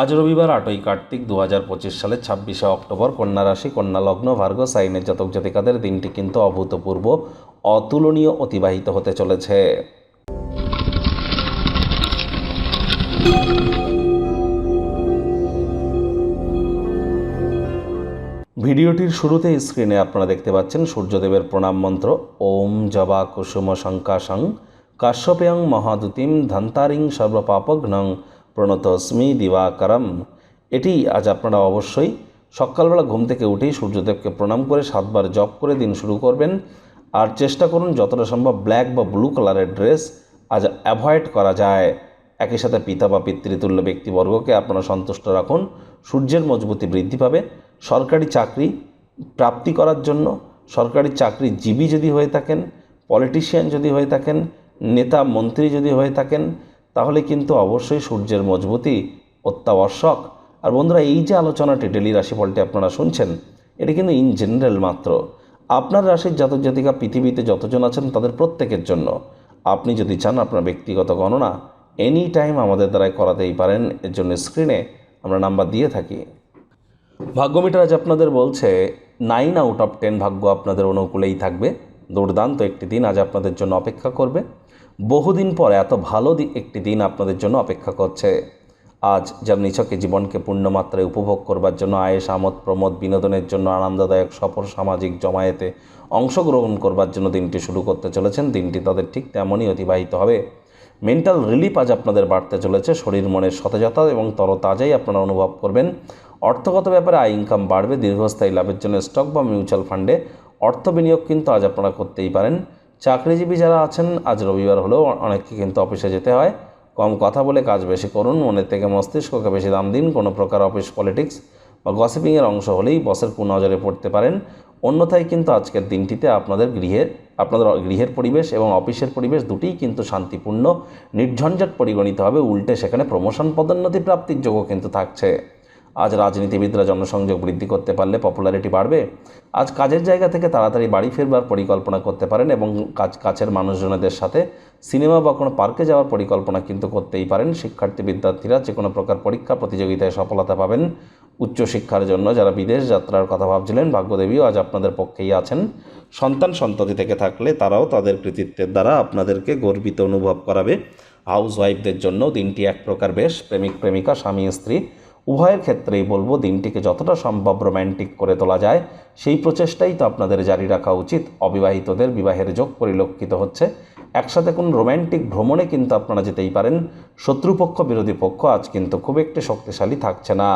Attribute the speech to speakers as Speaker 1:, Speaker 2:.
Speaker 1: আজ রবিবার আটই কার্তিক দু হাজার পঁচিশ সালের ছাব্বিশে অক্টোবর কন্যা রাশি, কন্যা লগ্ন, ভার্গ, সাইনের জাতক জাতিকাদের দিনটি কিন্তু অভূতপূর্ব, অতুলনীয়, অতিবাহিত হতে চলেছে। ভিডিওটির শুরুতে স্ক্রিনে আপনারা দেখতে পাচ্ছেন সূর্যদেবের প্রণাম মন্ত্র, ওম জবা কুসুম শঙ্কাশং, কাশ্যপেয়ং মহাদুতিম ধন্তারিং সর্বপাপঘ্নং প্রণতস্মি দিবাকরম। এটি আজ আপনারা অবশ্যই সকালবেলা ঘুম থেকে উঠেই সূর্যদেবকে প্রণাম করে সাতবার জপ করে দিন শুরু করবেন। আর চেষ্টা করুন যতটা সম্ভব ব্ল্যাক বা ব্লু কালারের ড্রেস আজ অ্যাভয়েড করা যায়। একই সাথে পিতা বা পিতৃতুল্য ব্যক্তিবর্গকে আপনারা সন্তুষ্ট রাখুন। সূর্যের মজবুতি বৃদ্ধি পাবে। সরকারি চাকরি প্রাপ্তি করার জন্য সরকারি চাকরি জীবী যদি হয়ে থাকেন, পলিটিশিয়ান যদি হয়ে থাকেন, নেতা, মন্ত্রী যদি হয়ে থাকেন তাহলে কিন্তু অবশ্যই সূর্যের মজবুতি অত্যাবশ্যক। আর বন্ধুরা, এই যে আলোচনাটি ডেলি রাশিফলটি আপনারা শুনছেন, এটি কিন্তু ইন জেনারেল মাত্র। আপনার রাশির জাতক জাতিকা পৃথিবীতে যতজন আছেন তাদের প্রত্যেকের জন্য। আপনি যদি চান আপনার ব্যক্তিগত গণনা এনি টাইম আমাদের দ্বারাই করাতেই পারেন, এর জন্য স্ক্রিনে আমরা নাম্বার দিয়ে থাকি। ভাগ্যমিটার আজ আপনাদের বলছে নাইন আউট অফ টেন ভাগ্য আপনাদের অনুকূলেই থাকবে। দুর্দান্ত একটি দিন আজ আপনাদের জন্য অপেক্ষা করবে। বহুদিন পর এত ভালো একটি দিন আপনাদের জন্য অপেক্ষা করছে। আজ যার নিছকে জীবনকে পূর্ণমাত্রায় উপভোগ করবার জন্য আয়েস, আমোদ, প্রমোদ, বিনোদনের জন্য আনন্দদায়ক সফর সামাজিক জমায়েতে অংশগ্রহণ করবার জন্য দিনটি শুরু করতে চলেছেন। দিনটি তাদের ঠিক তেমনই অতিবাহিত হবে। মেন্টাল রিলিফ আজ আপনাদের বাড়তে চলেছে। শরীর মনের সতেজতা এবং তরতাজাই আপনারা অনুভব করবেন। অর্থগত ব্যাপারে আয় ইনকাম বাড়বে। দীর্ঘস্থায়ী লাভের জন্য স্টক বা মিউচুয়াল ফান্ডে অর্থ বিনিয়োগ কিন্তু আজ আপনারা করতেই পারেন। চাকরিজীবী যারা আছেন, আজ রবিবার হলেও অনেককে কিন্তু অফিসে যেতে হয়। কম কথা বলে কাজ বেশি করুন, মনের থেকে মস্তিষ্ককে বেশি দাম দিন। কোনো প্রকার অফিস পলিটিক্স বা গসিপিংয়ের অংশ হলেই বসের কুনজরে পড়তে পারেন। অন্যথায় কিন্তু আজকের দিনটিতে আপনাদের গৃহের আপনাদের গৃহের পরিবেশ এবং অফিসের পরিবেশ দুটিই কিন্তু শান্তিপূর্ণ, নির্ঝঞ্ঝাট পরিগণিত হবে। উল্টে সেখানে প্রমোশন পদোন্নতি প্রাপ্তির যোগও কিন্তু থাকছে। আজ রাজনীতিবিদরা জনসংযোগ বৃদ্ধি করতে পারলে পপুলারিটি বাড়বে। আজ কাজের জায়গা থেকে তাড়াতাড়ি বাড়ি ফেরবার পরিকল্পনা করতে পারেন এবং কাজ, কাছের মানুষজনদের সাথে সিনেমা বা কোনো পার্কে যাওয়ার পরিকল্পনা কিন্তু করতেই পারেন। শিক্ষার্থী, বিদ্যার্থীরা যে কোনো প্রকার পরীক্ষা প্রতিযোগিতায় সফলতা পাবেন। উচ্চশিক্ষার জন্য যারা বিদেশ যাত্রার কথা ভাবছিলেন, ভাগ্যদেবীও আজ আপনাদের পক্ষেই আছেন। সন্তান সন্ততি থেকে থাকলে তারাও তাদের কৃতিত্বের দ্বারা আপনাদেরকে গর্বিত অনুভব করাবে। হাউস ওয়াইফদের জন্য দিনটি এক প্রকার বেশ। প্রেমিক, প্রেমিকা, স্বামী, স্ত্রী উভয়ের ক্ষেত্রেই বলব দিনটিকে যতটা সম্ভব রোম্যান্টিক করে তোলা যায়। সেই প্রচেষ্টাই তো আপনাদের জারি রাখা উচিত। অবিবাহিতদের বিবাহের যোগ পরিলক্ষিত হচ্ছে। একসাথে কোন রোম্যান্টিক ভ্রমণে কিন্তু আপনারা যেতেই পারেন। শত্রুপক্ষ, বিরোধী পক্ষ আজ কিন্তু খুব একটি শক্তিশালী থাকছে না।